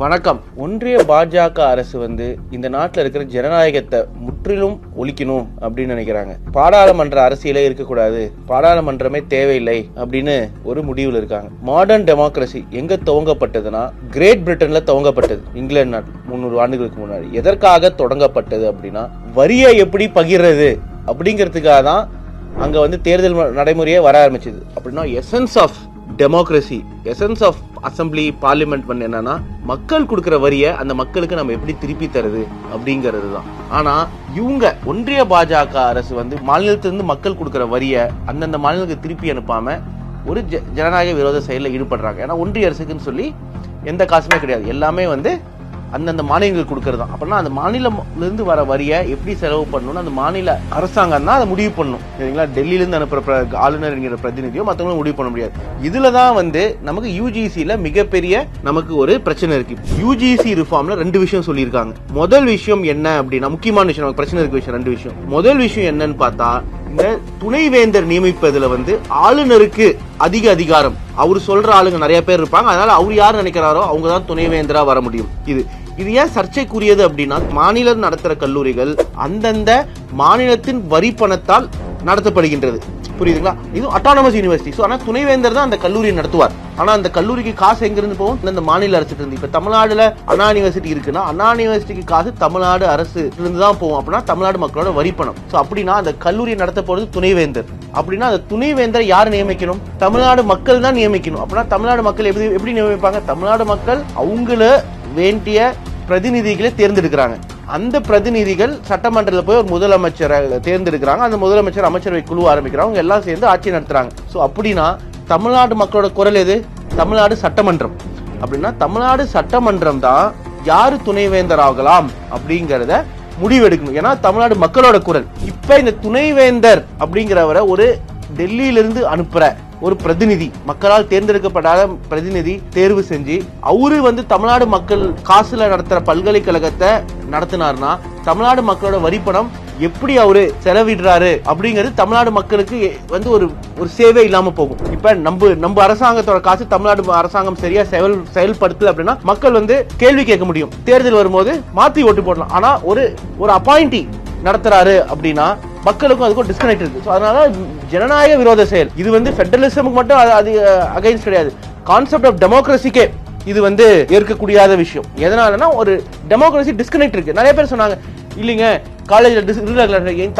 வணக்கம். ஒன்றிய பாஜக அரசு வந்து இந்த நாட்டில் இருக்கிற ஜனநாயகத்தை முற்றிலும் ஒழிக்கணும் அப்படின்னு நினைக்கிறாங்க. பாராளுமன்ற அரசியலே இருக்கக்கூடாது. பாராளுமன்றமே தேவையில்லை அப்படின்னு ஒரு முடிவில் இருக்காங்க. மாடர்ன் டெமோக்ரஸி எங்க துவங்கப்பட்டதுன்னா கிரேட் பிரிட்டன்ல துவங்கப்பட்டது. இங்கிலாந்து நாட்டில் முந்நூறு ஆண்டுகளுக்கு முன்னாடி. எதற்காக தொடங்கப்பட்டது அப்படின்னா வரியை எப்படி பகிர்றது அப்படிங்கிறதுக்காக தான் அங்க வந்து தேர்தல் நடைமுறையே வர ஆரம்பிச்சது. அப்படின்னா essence of democracy essence of assembly parliament பண்ண என்னன்னா மக்கள் கொடுக்குற வரியை அந்த மக்களுக்கு நம்ம எப்படி திருப்பி தருது அப்படிங்கிறது தான். ஆனா இவங்க ஒன்றிய பாஜக அரசு வந்து மாநிலத்திலிருந்து மக்கள் கொடுக்குற வரியை அந்தந்த மாநிலத்துக்கு திருப்பி அனுப்பாம ஒரு ஜ- ஜனநாயக விரோத செயலில் ஈடுபடுறாங்க. ஏன்னா ஒன்றிய அரசுக்குன்னு சொல்லி எந்த காசுமே கிடையாது. எல்லாமே வந்து அந்தந்த மாநிலங்களுக்கு கொடுக்கறது தான் அப்படின்னா அந்த மாநிலம்லேருந்து வர வரியை எப்படி செலவு பண்ணணும்னு அந்த மாநில அரசாங்கம் தான் அதை முடிவு பண்ணும் சரிங்களா? டெல்லியிலேருந்து அனுப்புகிற ஆளுநர் என்கிற பிரதிநிதியோ மற்றவங்களும் முடிவு பண்ண முடியாது. இதில் தான் வந்து நமக்கு யூஜிசியில் மிகப்பெரிய நமக்கு ஒரு பிரச்சனை இருக்கு. யூஜிசி ரிஃபார்மில் ரெண்டு விஷயம் சொல்லியிருக்காங்க. முதல் விஷயம் என்ன அப்படின்னா முக்கியமான விஷயம் நமக்கு பிரச்சனை இருக்க விஷயம் ரெண்டு விஷயம். முதல் விஷயம் என்னன்னு பார்த்தா இந்த துணைவேந்தர் நியமிப்பதுல வந்து ஆளுநருக்கு அதிக அதிகாரம். அவர் சொல்ற ஆளுங்க நிறைய பேர் இருப்பாங்க. அதனால அவர் யார் நினைக்கிறாரோ அவங்க தான் துணைவேந்தரா வர முடியும். இது இது ஏன் சர்ச்சைக்குரியது அப்படின்னா மாநிலம் நடத்துற கல்லூரிகள் அந்தந்த மாநிலத்தின் வரி பணத்தால் நடத்தப்படுகின்றது. புரியுதுங்களா? இது அட்டானமஸ் யூனிவர்சிட்டி ஸோ ஆனால் துணைவேந்தர் தான் அந்த கல்லூரியை நடத்துவார். ஆனால் அந்த கல்லூரிக்கு காசு எங்கிருந்து போகும்? இந்த மாநில அரசு இருந்து. இப்போ தமிழ்நாடுல அண்ணா யூனிவர்சிட்டி இருக்குன்னா அண்ணா யூனிவர்சிட்டிக்கு காசு தமிழ்நாடு அரசு இருந்து தான் போகும். அப்படின்னா தமிழ்நாடு மக்களோட வரி பணம். ஸோ அப்படின்னா அந்த கல்லூரியை நடத்த போகிறது துணைவேந்தர். அப்படின்னா அந்த துணைவேந்தரை யார் நியமிக்கணும்? தமிழ்நாடு மக்கள் தான் நியமிக்கணும். அப்படின்னா தமிழ்நாடு மக்கள் எப்படி எப்படி நியமிப்பாங்க? தமிழ்நாடு மக்கள் அவங்கள வேண்டிய பிரதிநிதிகளை தேர்ந்தெடுக்கிறாங்க. அந்த பிரதிநிதிகள் சட்டமன்றத்தில் போய் ஒரு முதலமைச்சரை தேர்ந்தெடுக்கிறாங்க. அந்த முதலமைச்சர் அமைச்சரவை குழு ஆரம்பிக்கிறாங்க. அவங்க எல்லாம் சேர்ந்து ஆட்சி நடத்துறாங்க. ஸோ அப்படின்னா தமிழ்நாடு மக்களோட குரல் எது? தமிழ்நாடு சட்டமன்றம். அப்படின்னா தமிழ்நாடு சட்டமன்றம் தான் யாரு துணைவேந்தர் ஆகலாம் அப்படிங்கிறத முடிவெடுக்கணும். ஏன்னா தமிழ்நாடு மக்களோட குரல். இப்ப இந்த துணைவேந்தர் அப்படிங்கிறவரை ஒரு டெல்லியிலிருந்து அனுப்புற ஒரு பிரதிநிதி மக்களால் தேர்ந்தெடுக்கப்படாத பிரதிநிதி தேர்வு செஞ்சு அவரு வந்து தமிழ்நாடு மக்கள் காசுல நடத்துற பல்கலைக்கழகத்தை நடத்தினார்னா தமிழ்நாடு மக்களோட வரிப்பணம் எப்படி அவரு செலவிடுறாரு அப்படிங்கிறது தமிழ்நாடு மக்களுக்கு வந்து ஒரு ஒரு சேவை இல்லாம போகும். இப்ப நம்ம நம்ம அரசாங்கத்தோட காசு தமிழ்நாடு அரசாங்கம் சரியா செயல் செயல்படுத்தல அப்படின்னா மக்கள் வந்து கேள்வி கேட்க முடியும். தேர்தல் வரும்போது மாத்தி ஓட்டு போடலாம். ஆனா ஒரு ஒரு அப்பாயிண்டி நடத்துறாரு அப்படின்னா மக்களுக்கும் அதுக்கும் டிஸ்கனெக்ட் இருக்கு. ஸோ அதனால ஜனநாயக விரோத செயல். இது வந்து ஃபெடரலிசமுக்கு மட்டும் அது- அகைன்ஸ்ட் கிடையாது. கான்செப்ட் ஆஃப் டெமோக்ரஸிக்கே இது வந்து ஏற்கக்கூடியாத விஷயம். எதனாலனா ஒரு டெமோக்ரஸி டிஸ்கனெக்ட் இருக்கு. நிறைய பேர் சொன்னாங்க இல்லைங்க காலேஜ்ல